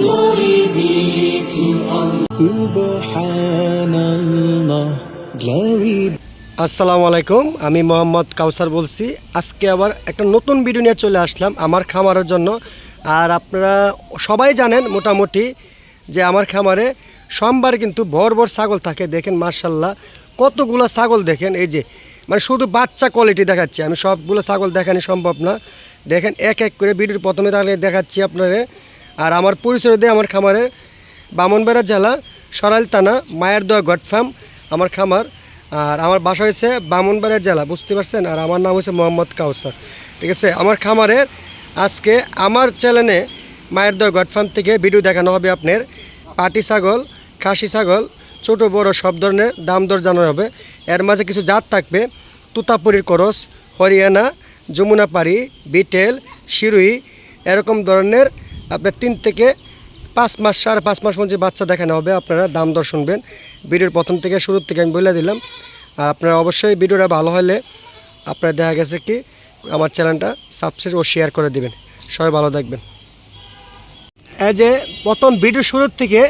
glory be to Allah. Subhanallah, glory আসসালামু আলাইকুম আমি মোহাম্মদ কাউসার বলছি। আজকে আবার একটা নতুন ভিডিও নিয়ে চলে আসলাম আমার খামারের জন্য। আর আপনারা সবাই জানেন মোটামুটি যে আমার খামারে সোমবার কিন্তু ভর ভর ছাগল থাকে দেখেন মার্শাল্লাহ কতগুলো ছাগল দেখেন এই যে মানে শুধু বাচ্চা কোয়ালিটি দেখাচ্ছি আমি সবগুলো ছাগল দেখানি সম্ভব না। দেখেন এক এক করে ভিডিওর প্রথমে তাহলে দেখাচ্ছি আপনারা। আর আমার পরিচয় দিয়ে আমার খামারের বামনবেড়া জেলা, সরাইল থানা মায়ের দোয়া গড ফার্ম, আমার খামার। আর আমার বাসা হয়েছে বামনবাড়িয়া জেলা, বুঝতে পারছেন? আর আমার নাম হচ্ছে মোহাম্মদ কাউসার। ঠিক আছে? আমার খামারের আজকে আমার চ্যানেলে মায়ের দোয়া গড ফার্ম থেকে ভিডিও দেখানো হবে আপনার। পাটি ছাগল, খাসি ছাগল, ছোট, বড়, সব ধরনের দাম দর জানানো হবে। এর মাঝে কিছু জাত থাকবে। তুতাপুরির করস, হরিয়ানা, যমুনাপাড়ি, বিটেল শিরুই এরকম ধরনের আপনার তিন থেকে পাঁচ মাস, সাড়ে পাঁচ মাস পর্যন্ত বাচ্চা দেখানো হবে, আপনারা দাম দর শুনবেন। ভিডিওর প্রথম থেকে শুরুর থেকে আমি বলে দিলাম। আর আপনারা অবশ্যই ভিডিওটা ভালো হলে আপনারা দেখা গেছে কি, আমার চ্যানেলটা সাবস্ক্রাইব ও শেয়ার করে দিবেন। সবাই ভালো থাকবেন। এই যে প্রথম ভিডিও শুরুর থেকে,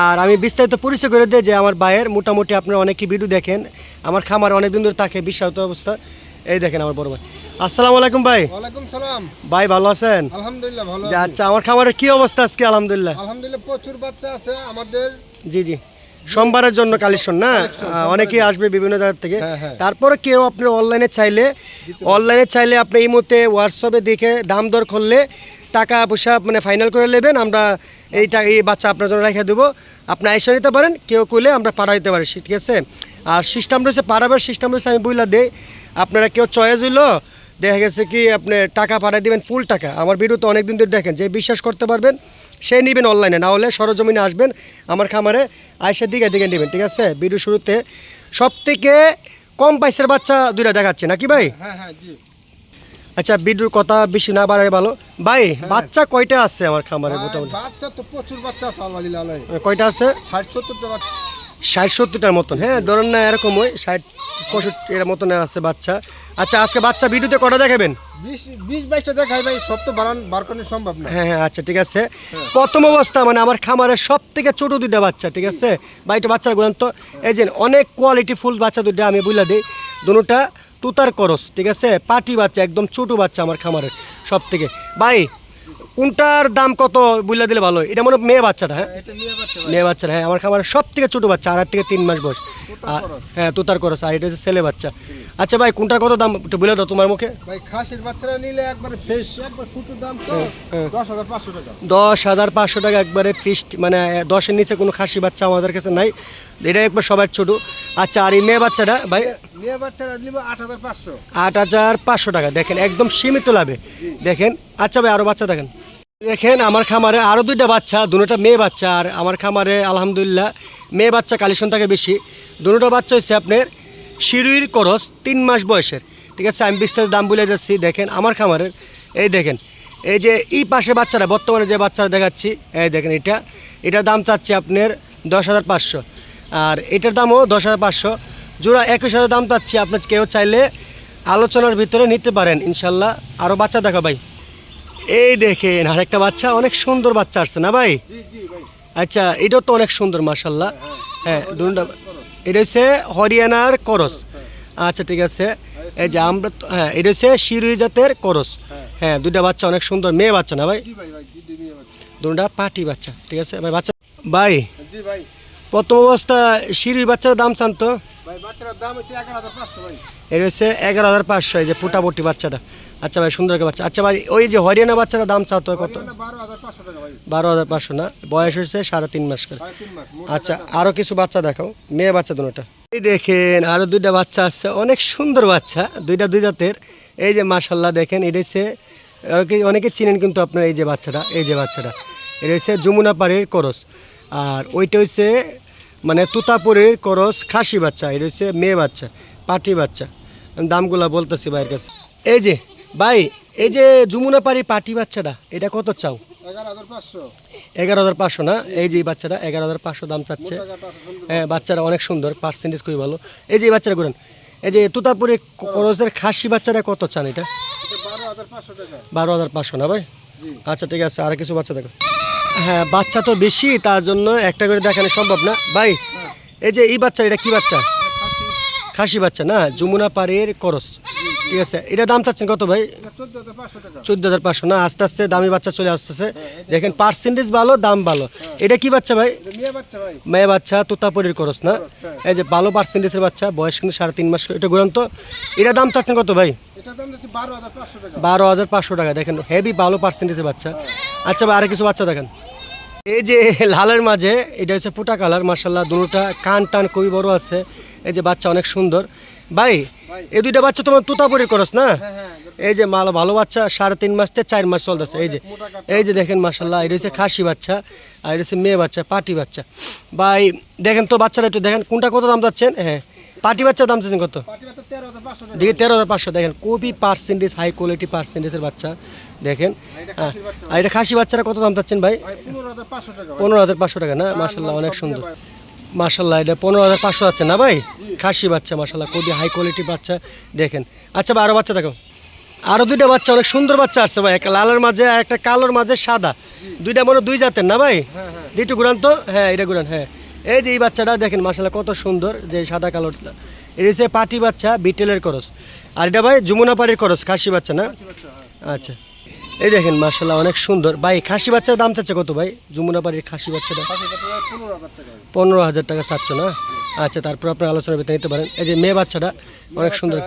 আর আমি বিস্তারিত পরিচয় করে দিই যে আমার ভাইয়ের, মোটামুটি আপনারা অনেকেই ভিডিও দেখেন। আমার খামার অনেক দিন ধরে থাকে বিশ্বাস অবস্থা। এই দেখেন আমার বড় ভাই। আসসালামু আলাইকুম ভাই। ওয়ালাইকুম সালাম। ভাই ভালো আছেন? আলহামদুলিল্লাহ ভালো আছি। আচ্ছা আমার খামারের কি অবস্থা আজকে? আলহামদুলিল্লাহ। আলহামদুলিল্লাহ প্রচুর বাচ্চা আছে আমাদের। জি জি। সোমবারের জন্য কালেকশন না? অনেকেই আসবে বিভিন্ন জায়গা থেকে। হ্যাঁ, হ্যাঁ। তারপরে কেউ আপনি অনলাইনে চাইলে অনলাইনে চাইলে আপনি এই মুহূর্তে হোয়াটসঅ্যাপে দেখে দাম দর করলে টাকা পয়সা মানে ফাইনাল করে নেবেন। আমরা এই টাকা এই বাচ্চা আপনার জন্য রেখে দেবো। আপনি আইসা নিতে পারেন কেউ করলে আমরা পাঠা দিতে পারি ঠিক আছে? আর সিস্টেম রয়েছে পাঠাবার সিস্টেম রয়েছে আমি বইলা দেই। আপনারা কেউ চয়েস হইল দেখা গেছে কি আপনি টাকা পাঠিয়ে দিবেন ফুল টাকা। আমার ভিডিও তো অনেক দিন ধরে দেখেন যে বিশ্বাস করতে পারবেন সে নেবেন অনলাইনে না হলে সরজমিনে আসবেন আমার খামারে আইসের দিকে দিকে নেবেন ঠিক আছে? ভিডিও শুরুতে সব থেকে কম পাইসের বাচ্চা দুইটা দেখাচ্ছে নাকি ভাই? হ্যাঁ হ্যাঁ আচ্ছা ভিডিওর কথা বেশি না বাড়াই ভালো। ভাই বাচ্চা কয়টা আছে আমার খামারে মোটামুটি? বাচ্চা তো প্রচুর বাচ্চা আছে আল্লাহ। কয়টা আছে? ষাট সত্তরটা বাচ্চা। ষাট সত্তরটার মতন। হ্যাঁ ধরেন না এরকম ওই ষাট পঁয়ষট্টি এর মতন আছে বাচ্চা। আচ্ছা আজকে বাচ্চা ভিডিওতে কটা দেখাবেন? বিশ বিশ বাইশটা দেখাই ভাই সব তো বাড়ান বার করানো সম্ভব না। হ্যাঁ হ্যাঁ আচ্ছা ঠিক আছে। প্রথম অবস্থা মানে আমার খামারের সব থেকে ছোট দুইটা বাচ্চা ঠিক আছে? বাইটা বাচ্চার গুলান তো এই যে অনেক কোয়ালিটি ফুল বাচ্চা দুইটা আমি বুঝলা দিই। দুটা তুতার করস ঠিক আছে? পাটি বাচ্চা একদম ছোট বাচ্চা আমার খামারের সব থেকে ভাই কোনটার দাম কত বুঝলা দিলে ভালো এটা মনে হয় মেয়ে বাচ্চাটা হ্যাঁ? বাচ্চা মেয়ে বাচ্চা হ্যাঁ আমার খামারের সব থেকে ছোটো বাচ্চা আড়াই থেকে তিন মাস বয়স। হ্যাঁ তুতার করস আর এটা হচ্ছে ছেলে বাচ্চা। আচ্ছা ভাই কোনটার কত দাম একটু বলে দাও তোমার মুখে। ভাই খাসির বাচ্চারা নিলে একবার ফ্রেশ একবার ছোট দাম তো হ্যাঁ। দশ হাজার পাঁচশো টাকা। একবারে ফিস্ট মানে দশের নিচে কোনো খাসি বাচ্চা আমাদের কাছে নাই। এটা একবার সবার ছোটো। আচ্ছা আর এই মেয়ে বাচ্চাটা ভাই? মেয়ে বাচ্চারা নিবে আট হাজার পাঁচশো। আট হাজার পাঁচশো টাকা। দেখেন একদম সীমিত লাভে। দেখেন আচ্ছা ভাই আরও বাচ্চা দেখেন। দেখেন, আমার খামারে আরও দুইটা বাচ্চা দুটোটা মেয়ে বাচ্চা, আর আমার খামারে আলহামদুলিল্লাহ মেয়ে বাচ্চা কালেকশন থাকে বেশি। দুটো বাচ্চা হচ্ছে আপনার শিরুইর করস তিন মাস বয়সের। ঠিক আছে, আমি বিস্তারিত দাম বলে যাচ্ছি দেখেন, আমার খামারের এই দেখেন, এই যে এই পাশে বাচ্চারা বর্তমানে যে বাচ্চারা দেখাচ্ছি, এই দেখেন এটা। এটার দাম চাচ্ছি আপনার দশ হাজার পাঁচশো। আর এটার দামও দশ হাজার পাঁচশো। জোড়া একুশ হাজার দাম চাচ্ছি। আপনার কেউ চাইলে আলোচনার ভিতরে নিতে পারেন, ইনশাল্লাহ। আরও বাচ্চা দেখা ভাই। এই দেখেন আরেকটা বাচ্চা অনেক সুন্দর বাচ্চা আসছে না ভাই? আচ্ছা এটাও তো অনেক সুন্দর মাসাল্লাহ হ্যাঁ দুটা এটা হচ্ছে হরিয়ানার করস। আচ্ছা ঠিক আছে। এই যে আমরা হ্যাঁ এটা হচ্ছে শিরুই জাতের করস। হ্যাঁ। দুটা বাচ্চা অনেক সুন্দর মেয়ে বাচ্চা না ভাই? দুটা পাটি বাচ্চা ঠিক আছে? ভাই বাচ্চা ভাই। প্রথম অবস্থা শিরুই বাচ্চার দাম চান তো? এটা হচ্ছে এগারো হাজার পাঁচশো এই যে ফুটাফুটি বাচ্চাটা। আচ্ছা ভাই সুন্দর বাচ্চা। আচ্ছা ভাই ওই যে হরিয়ানা বাচ্চাটার দাম চাও তো কত? বারো হাজার পাঁচশো না? বয়স হয়েছে সাড়ে তিন মাস করে। আচ্ছা আরও কিছু বাচ্চা দেখাও। মেয়ে বাচ্চা দুটোটা এই দেখেন আরও দুইটা বাচ্চা আসছে অনেক সুন্দর বাচ্চা দুইটা দুই জাতের। এই যে মাশাল্লাহ দেখেন এটা হচ্ছে অনেকে চিনেন কিন্তু আপনার এই যে বাচ্চাটা এই যে বাচ্চাটা। এটা হচ্ছে যমুনা পাড়ির করস। আর ওইটা হচ্ছে মানে তুতাপুরের করস খাসি বাচ্চা এটা হচ্ছে মেয়ে বাচ্চা পাটি বাচ্চা। আমি দামগুলা বলতেছি ভাইয়ের কাছে। এই যে ভাই এই যে যমুনা পাড়ি পাটি বাচ্চাটা এটা কত চাও? এগারো হাজার পাঁচশো। না? এই যে বাচ্চাটা এগারো হাজার পাঁচশো দাম চাচ্ছে। হ্যাঁ বাচ্চারা অনেক সুন্দর পার্সেন্টেজ খুবই ভালো। এই যে এই বাচ্চাটা করেন এই যে তুতাপুরে করসের খাসি বাচ্চাটা কত চান এটা? বারো হাজার পাঁচশো না ভাই? আচ্ছা ঠিক আছে আর কিছু বাচ্চা দেখো। হ্যাঁ বাচ্চা তো বেশি তার জন্য একটা করে দেখানো সম্ভব না। ভাই এই যে এই বাচ্চা এটা কি বাচ্চা? খাসি বাচ্চা না? যমুনা পাড়ের করস। ঠিক আছে এটা দাম চাচ্ছেন কত ভাই? চোদ্দ হাজার পাঁচশো না? আস্তে আস্তে দামি বাচ্চা চলে আসতেছে। দেখেন পার্সেন্টেজ ভালো দাম ভালো। এটা কি বাচ্চা ভাই? মেয়ে বাচ্চা মেয়ে করস না? এই যে ভালো পার্সেন্টেজের বাচ্চা বয়স কিন্তু সাড়ে তিন মাস এটা ঘুরান তো। এটা দাম চাচ্ছেন কত ভাই? বারো হাজার পাঁচশো টাকা। দেখেন হেভি ভালো পার্সেন্টেজের বাচ্চা। আচ্ছা ভাই আরও কিছু বাচ্চা দেখেন। এই যে লালের মাঝে এটা হচ্ছে ফুটা কালার মার্শাল্লাহ দুটোটা কান টান খুবই বড় আছে। এই যে বাচ্চা অনেক সুন্দর। ভাই এই দুইটা বাচ্চা তোমার তুতাপুরি করস না? হ্যাঁ হ্যাঁ এই যে মাল ভালো বাচ্চা সাড়ে তিন মাস থেকে চার মাস চলতেছে। এই যে এই যে দেখেন মার্শাল্লাহ এটা হচ্ছে খাসি বাচ্চা আর এটা হচ্ছে মেয়ে বাচ্চা পাটি বাচ্চা। ভাই দেখেন তো বাচ্চারা একটু দেখেন কোনটা কত দাম যাচ্ছেন হ্যাঁ পাটি বাচ্চার দাম চাচ্ছেন কত? দেখি তেরো হাজার পাঁচশো দেখেন খুবই পার্সেন্টেজ হাই কোয়ালিটি পার্সেন্টেজের বাচ্চা দেখেন। হ্যাঁ। আর এটা খাসি বাচ্চারা কত দাম চাচ্ছেন ভাই? পনেরো হাজার পাঁচশো টাকা না? মার্শাল্লাহ অনেক সুন্দর। মার্শাল্লাহ এটা পনেরো হাজার পাঁচশো আছে না ভাই? খাসি বাচ্চা মার্শাল্লাহ খুবই হাই কোয়ালিটি বাচ্চা দেখেন। আচ্ছা ভাই আরও বাচ্চা দেখো। আরও দুইটা বাচ্চা অনেক সুন্দর বাচ্চা আসছে ভাই। একটা লালের মাঝে একটা কালোর মাঝে সাদা। দুইটা মনে দুই জাতের না ভাই? দুইটু ঘুরান তো? হ্যাঁ এটা ঘুরান হ্যাঁ। এই যে এই বাচ্চাটা দেখেন মার্শাল্লাহ কত সুন্দর যে সাদা কালোরটা এটা হচ্ছে পাটি বাচ্চা বিটেলের করস আর এটা ভাই যমুনা পাড়ির করস খাসি বাচ্চা না? আচ্ছা। এই দেখেন মার্শাল্লাহ অনেক সুন্দর। ভাই খাসি বাচ্চার দাম চাচ্ছে কত ভাই? যমুনা পাড়ির খাসি বাচ্চাটা? পনেরো হাজার টাকা চাচ্ছ না? আচ্ছা তারপর আপনার আলোচনা ভিতরে নিতে পারেন। এই যে মেয়ে বাচ্চাটা অনেক সুন্দর।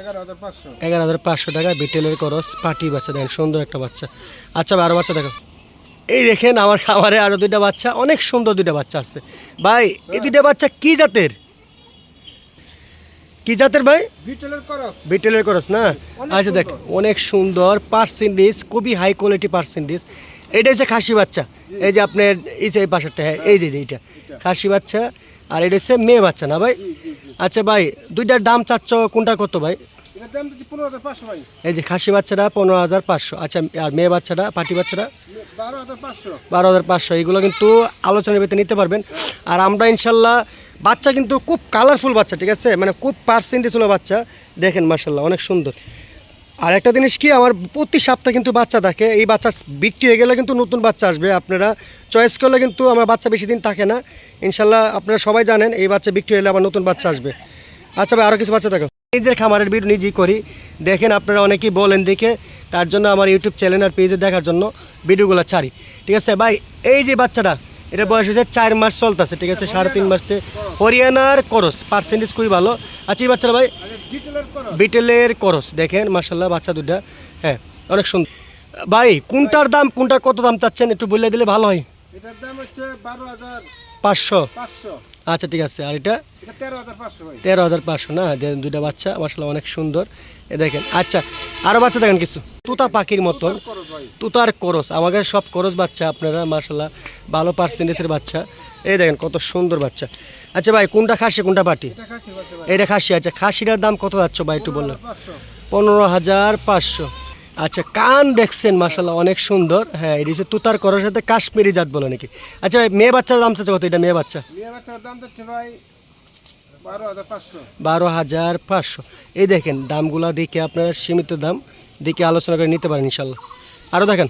এগারো হাজার পাঁচশো। এগারো হাজার পাঁচশো টাকা বিটেলের করস পাটি বাচ্চা দেখেন সুন্দর একটা বাচ্চা। আচ্ছা ভাই আরও বাচ্চা দেখো। এই দেখেন আমার খামারে আরও দুইটা বাচ্চা অনেক সুন্দর দুইটা বাচ্চা আসছে। ভাই এই দুইটা বাচ্চা কি জাতের? কি জাতের ভাই? বিটেলের করস। বিটেলের করস না? আচ্ছা দেখ অনেক সুন্দর পার্সেন্টেজ খুবই হাই কোয়ালিটি পার্সেন্টেজ এটা হচ্ছে খাসি বাচ্চা। এই যে আপনার এই যে এই পাশেরটা হ্যাঁ এই যে যে এইটা। খাসি বাচ্চা আর এটা হচ্ছে মেয়ে বাচ্চা না ভাই? আচ্ছা ভাই দুইটার দাম চাচ্ছ কোনটা কত ভাই। এই যে খাসি বাচ্চাটা পনেরো হাজার পাঁচশো। আচ্ছা আর মেয়ে বাচ্চাটা পাটি বাচ্চাটা? বারো হাজার পাঁচশো। এগুলো কিন্তু আলোচনার ভিতরে নিতে পারবেন। আর আমরা ইনশাল্লাহ, বাচ্চা কিন্তু খুব কালারফুল বাচ্চা, ঠিক আছে? মানে খুব পার্সেন্টেজ হলো বাচ্চা। দেখেন মার্শাল্লাহ অনেক সুন্দর। আর একটা জিনিস কি, আমার প্রতি সপ্তাহে কিন্তু বাচ্চা থাকে। এই বাচ্চা বিক্রি হয়ে গেলে কিন্তু নতুন বাচ্চা আসবে আপনারা। চয়েস করলে কিন্তু আমার বাচ্চা বেশি দিন থাকে না। ইনশাল্লাহ আপনারা সবাই জানেন, এই বাচ্চা বিক্রি হলে আবার নতুন বাচ্চা আসবে। আচ্ছা ভাই আরও কিছু বাচ্চা দেখো। নিজের খামারের ভিডিও নিজেই করি, দেখেন আপনারা অনেকেই বলেন দেখে, তার জন্য আমার ইউটিউব চ্যানেল আর পেজে দেখার জন্য ভিডিওগুলো ছাড়ি। ঠিক আছে ভাই, এই যে বাচ্চাটা, এটা বয়স হয়েছে চার মাস চলতেছে, ঠিক আছে, সাড়ে তিন মাস হরিয়ানার করস পার্সেন্টেজ খুবই ভালো। আচ্ছা এই বাচ্চাটা ভাই? বিটেলের করস বিটেলের করস দেখেন মার্শাল্লাহ বাচ্চা দুটা হ্যাঁ অনেক সুন্দর। ভাই, কোনটার দাম, কোনটা কত দাম চাচ্ছেন, একটু বলে দিলে ভালো হয়। এটার দাম হচ্ছে বারো হাজার। পাঁচশো? আচ্ছা ঠিক আছে। আর এটা? তেরো হাজার পাঁচশো না? দুইটা বাচ্চা মার্শাল্লাহ অনেক সুন্দর। এ দেখেন আচ্ছা আরও বাচ্চা দেখেন কিছু। তুতা পাখির মতন। তুতার করস আমাদের সব করস বাচ্চা আপনারা মার্শাল্লাহ ভালো পার্সেন্টেজের বাচ্চা। এই দেখেন কত সুন্দর বাচ্চা। আচ্ছা ভাই কোনটা খাসি কোনটা পাটি? এটা খাসি আচ্ছা। খাসিটার দাম কত যাচ্ছ ভাই একটু পাঁচশো। পনেরো হাজার পাঁচশো। আচ্ছা কান দেখছেন মাসাল্লাহ অনেক সুন্দর। হ্যাঁ এটি হচ্ছে তুতার করার সাথে কাশ্মীরি জাত বলে নাকি। আচ্ছা ভাই মেয়ে বাচ্চার দাম চাচ্ছে কত? এটা মেয়ে বাচ্চা? মেয়ে বাচ্চার দাম যাচ্ছে ভাই বারো হাজার পাঁচশো। বারো হাজার পাঁচশো। এই দেখেন দামগুলা দেখে আপনারা সীমিত দাম দেখে আলোচনা করে নিতে পারেন ইনশাল্লাহ আরও দেখেন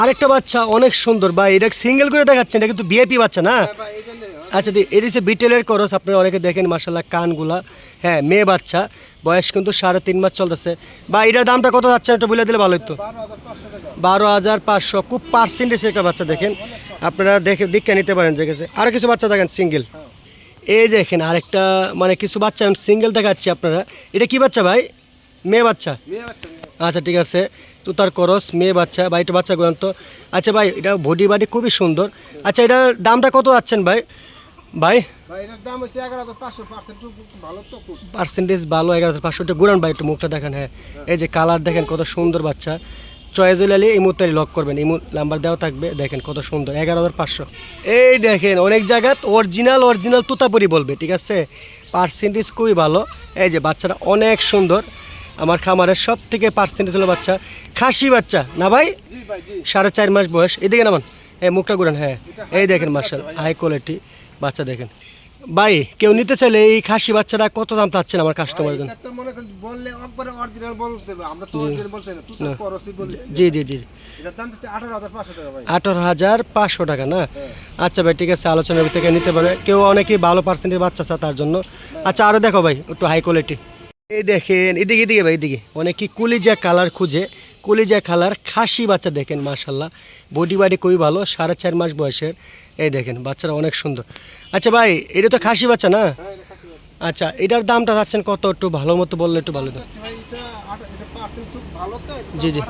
আরেকটা বাচ্চা অনেক সুন্দর। বা এটা সিঙ্গেল করে দেখাচ্ছেন এটা কিন্তু বিএপি বাচ্চা না? ভাই জন্য আচ্ছা এটা হচ্ছে বিটেলের করস আপনারা অনেকে দেখেন মাসাল্লাহ কানগুলা। হ্যাঁ মেয়ে বাচ্চা। বয়স কিন্তু সাড়ে তিন মাস চলতেছে। বা এটার দামটা কত যাচ্ছে? একটু বলে দিলে ভালো হতো বারো হাজার পাঁচশো। খুব পার্সেন্টেজ একটা বাচ্চা দেখেন। আপনারা দেখে দীক্ষা নিতে পারেন যে গেছে। আরও কিছু বাচ্চা দেখেন সিঙ্গেল এই দেখেন আরেকটা মানে কিছু বাচ্চা আমি সিঙ্গেল দেখাচ্ছি আপনারা। এটা কি বাচ্চা ভাই? মেয়ে বাচ্চা? আচ্ছা ঠিক আছে। তো তার করস মেয়ে বাচ্চা। বা এটা বাচ্চা গ্রন্থ আচ্ছা ভাই এটা বডি বাডি খুবই সুন্দর। আচ্ছা এটা দামটা কত যাচ্ছেন ভাই? ভাই? পাঁচশো পার্সেন্টেজ ভালো এগারো হাজার পাঁচশোটা গুরান ভাই একটু মুখটা দেখেন হ্যাঁ। এই যে কালার দেখেন কত সুন্দর বাচ্চা। চয়েস হলে ইমু তারি লক করবেন। ইমু নাম্বার দেওয়া থাকবে দেখেন কত সুন্দর এগারো হাজার পাঁচশো। এই দেখেন অনেক জায়গাত অরিজিনাল অরিজিনাল তুতাপুরি বলবে ঠিক আছে? পার্সেন্টেজ খুবই ভালো। এই যে বাচ্চাটা অনেক সুন্দর। আমার খামারের সব থেকে পার্সেন্টেজ হলো বাচ্চা খাসি বাচ্চা। না ভাই? সাড়ে চার মাস বয়স। এদিকে নামান। এই মুখটা ঘুরান হ্যাঁ। এই দেখেন মার্শাল হাই কোয়ালিটি বাচ্চা দেখেন। ভাই কেউ নিতে চাইলে এই খাসি বাচ্চাটা কত দাম চাচ্ছেন আমার কাস্টমার জন্য? বললে একবারে অরিজিনাল বলতে আমরা তো অরিজিনাল বলতে না। তুই তো করসই বলি। জি জি জি। এটার দাম হচ্ছে আঠারো হাজার পাঁচশো টাকা ভাই। না? আচ্ছা ভাই ঠিক আছে আলোচনার থেকে নিতে পারবে। কেউ অনেকেই ভালো পার্সেন্টের বাচ্চা চায় তার জন্য। আচ্ছা আরও দেখো ভাই একটু হাই কোয়ালিটি এই দেখেন এদিকে এদিকে ভাই এদিকে। অনেকে কলিজা কালার খুঁজে কলিজা কালার খাসি বাচ্চা দেখেন মাশাল্লাহ বডি বাডি খুবই ভালো সাড়ে চার মাস বয়সের। এই দেখেন বাচ্চারা অনেক সুন্দর। আচ্ছা ভাই এটা তো খাসি বাচ্চা না? হ্যাঁ। আচ্ছা এটার দামটা চাচ্ছেন কত? একটু ভালো মতো বললে একটু ভালো তো জি, জি।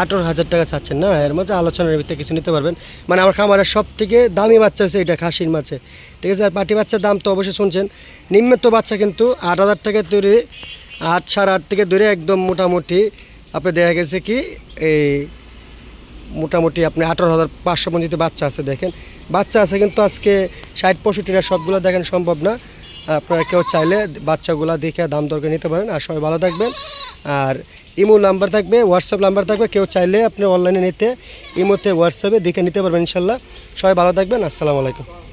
আঠারো হাজার টাকা চাচ্ছেন না? এর মাঝে আলোচনার ভিতরে কিছু নিতে পারবেন। মানে আমার খামারের সব থেকে দামি বাচ্চা হচ্ছে এটা খাসির মাছে। ঠিক আছে, আর পাটি বাচ্চার দাম তো অবশ্যই শুনছেন। নিম্নত বাচ্চা কিন্তু আট হাজার টাকা তৈরি আট, সাড়ে আট থেকে ধরে একদম মোটামুটি আপনি দেখা গেছে কি, এই মোটামুটি আপনি আঠারো হাজার পাঁচশো পর্যন্ত বাচ্চা আছে দেখেন। বাচ্চা আছে কিন্তু আজকে ষাট পঁয়ষট্টিটা সবগুলো দেখেন সম্ভব না। আপনারা কেউ চাইলে বাচ্চাগুলো দেখে দাম দরকার নিতে পারেন। আর সবাই ভালো থাকবেন। আর ইমো নাম্বার থাকবে হোয়াটসঅ্যাপ নাম্বার থাকবে, কেউ চাইলে আপনি অনলাইনে নিতে, ইমোতে হোয়াটসঅ্যাপে দেখে নিতে পারবেন ইনশাল্লাহ। সবাই ভালো থাকবেন, আসসালামু আলাইকুম।